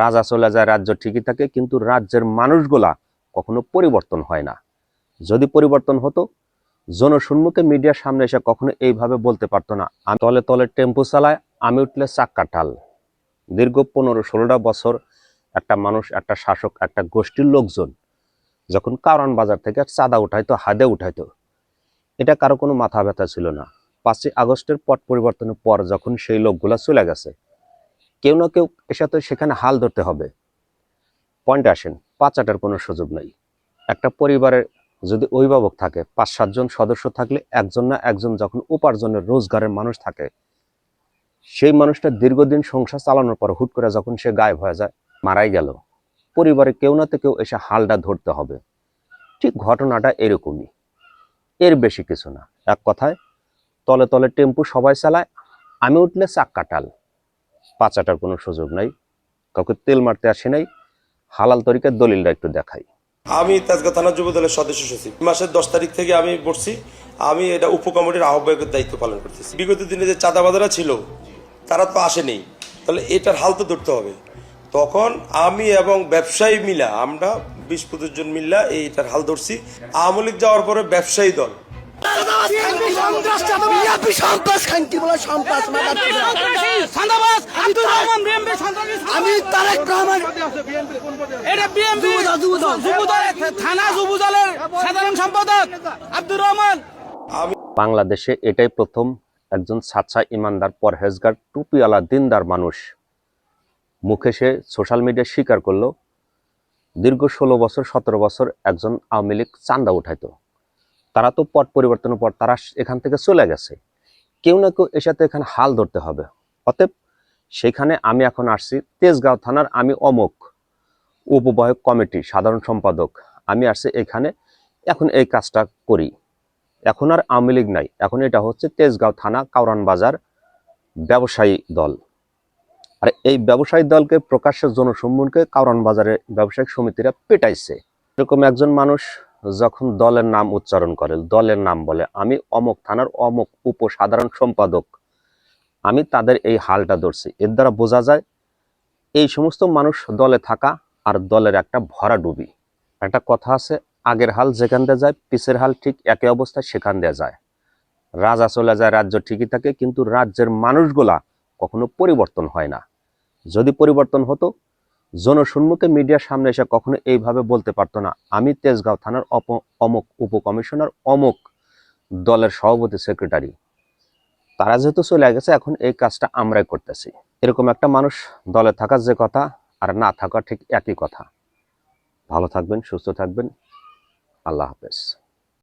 রাজা চলে যায়, রাজ্য ঠিকই থাকে, কিন্তু রাজ্যের মানুষগুলা কখনো পরিবর্তন হয় না। যদি পরিবর্তন হতো জনসম্মুখে মিডিয়ার সামনে এসে কখনো এইভাবে বলতে পারতো না তলে তলে টেম্পু চালায় আমি উঠলে চাক্কা টাল দীর্ঘ পনেরো ষোলোটা বছর একটা মানুষ, একটা শাসক, একটা গোষ্ঠীর লোকজন যখন কারণ বাজার থেকে চাঁদা উঠাইতো, হাদে উঠাইতো, এটা কারও কোনো মাথা ব্যথা ছিল না। পাঁচই আগস্টের পট পরিবর্তনের পর যখন সেই লোকগুলা চলে গেছে কেউ না কেউ এসে তো সেখানে হাল ধরতে হবে। পয়েন্ট আসেন পাচাটার কোনো সুযোগ নেই। একটা পরিবারের যদি অভিভাবক থাকে, পাঁচ সাতজন সদস্য থাকলে একজন না একজন যখন উপার্জনের রোজগারের মানুষ থাকে, সেই মানুষটা দীর্ঘদিন সংসার চালানোর পর হুট করে যখন সে গায়েব হয়ে যায়, মারাই গেল। পরিবারে কেউ না তো কেউ এসে হালটা ধরতে হবে। ঠিক ঘটনাটা এরকমই। এর বেশি কিছু না। এক কথায়, তলে তলে টেম্পু সবাই চালায়, আমি উঠলে চাক্কা টাল। পাচাটার কোনো সুযোগ নাই। কাউকে তেল মারতে আসে নাই। হালাল তরিকার দলিলটা একটু দেখাই। আমি তেজগাঁ থানা যুব দলের সদস্য সচিব মাসের দশ তারিখ থেকে আমি বসছি। আমি এটা উপকমিটির আহ্বায়কের দায়িত্ব পালন করতেছি। বিগত দিনে যে চাঁদাবাজারা ছিল তারা তো আসেনি। তাহলে এটার হাল তো ধরতে হবে। তখন আমি এবং ব্যবসায়ী মিলা আমরা বিশ পঁচিশ জন মিল্লা এইটার হাল ধরছি। আওয়ামী লীগ যাওয়ার পরে ব্যবসায়ী দল। সন্ত্রাস সন্ত্রাস। মাদার আব্দুর রহমান বিএমপি সন্ত্রাসী আমি তারেক রহমান এটা বিএমপি যুবদল, যুবদল। যুবদলের সাধারণ সম্পাদক আব্দুর রহমান। বাংলাদেশে এটাই প্রথম একজন সাচ্চা ইমানদার পরহেজগার টুপিওয়ালা দিনদার মানুষ। মুখে সে সোশ্যাল মিডিয়া স্বীকার করল দীর্ঘ ষোলো বছর সতেরো বছর একজন আওয়ামী লীগ চান্দা উঠাইতো। তারা তো পট পরিবর্তনের পর তারা এখান থেকে চলে গেছে। কেউ না কেউ এসাতে এখানে হাল ধরতে হবে। অতএব সেখানে আমি এখন আসছি তেজগাঁও থানার আমি অমুক উপবায়ক কমিটি, সাধারণ সম্পাদক। আমি আসছি এখানে, এখন এই কাজটা করি। এখন আর আওয়ামী লীগ নাই। এখন এটা হচ্ছে তেজগাঁও থানা কাউরান বাজার ব্যবসায়ী দল। আর এই ব্যবসায়ী দলকে, প্রকাশ্যে জনসম্মুখে কাউরান বাজারের ব্যবসায়িক সমিতিরা পেটাইছে। এরকম একজন মানুষ যখন দলের নাম উচ্চারণ করে, দলের নাম বলে, আমি অমুক থানার অমুক উপসাধারণ সম্পাদক। আমি তাদের এই হালটা ধরছি। এর দ্বারা বোঝা যায়, এই সমস্ত মানুষ দলে থাকা আর দলের একটা ভরা ডুবি। একটা কথা আছে, আগের হাল যেখান দিয়ে যায়, পিছের হাল ঠিক একই অবস্থায় সেখান দিয়ে যায়। রাজা চলে যায়, রাজ্য ঠিকই থাকে, কিন্তু রাজ্যের মানুষগুলা কখনো পরিবর্তন হয় না। যদি পরিবর্তন হতো, জনসম্মুখে মিডিয়ার সামনে এসে কখনো এইভাবে বলতে পারতো না, আমি তেজগাঁও থানার অপ, অমুক উপকমিশনার, অমুক দলের সভাপতি, সেক্রেটারি। তারা যেহেতু চলে গেছে, এখন এই কাজটা আমরাই করতেছি। এরকম একটা মানুষ দলে থাকার যে কথা আর না থাকা ঠিক একই কথা। ভালো থাকবেন, সুস্থ থাকবেন। আল্লাহ হাফেজ।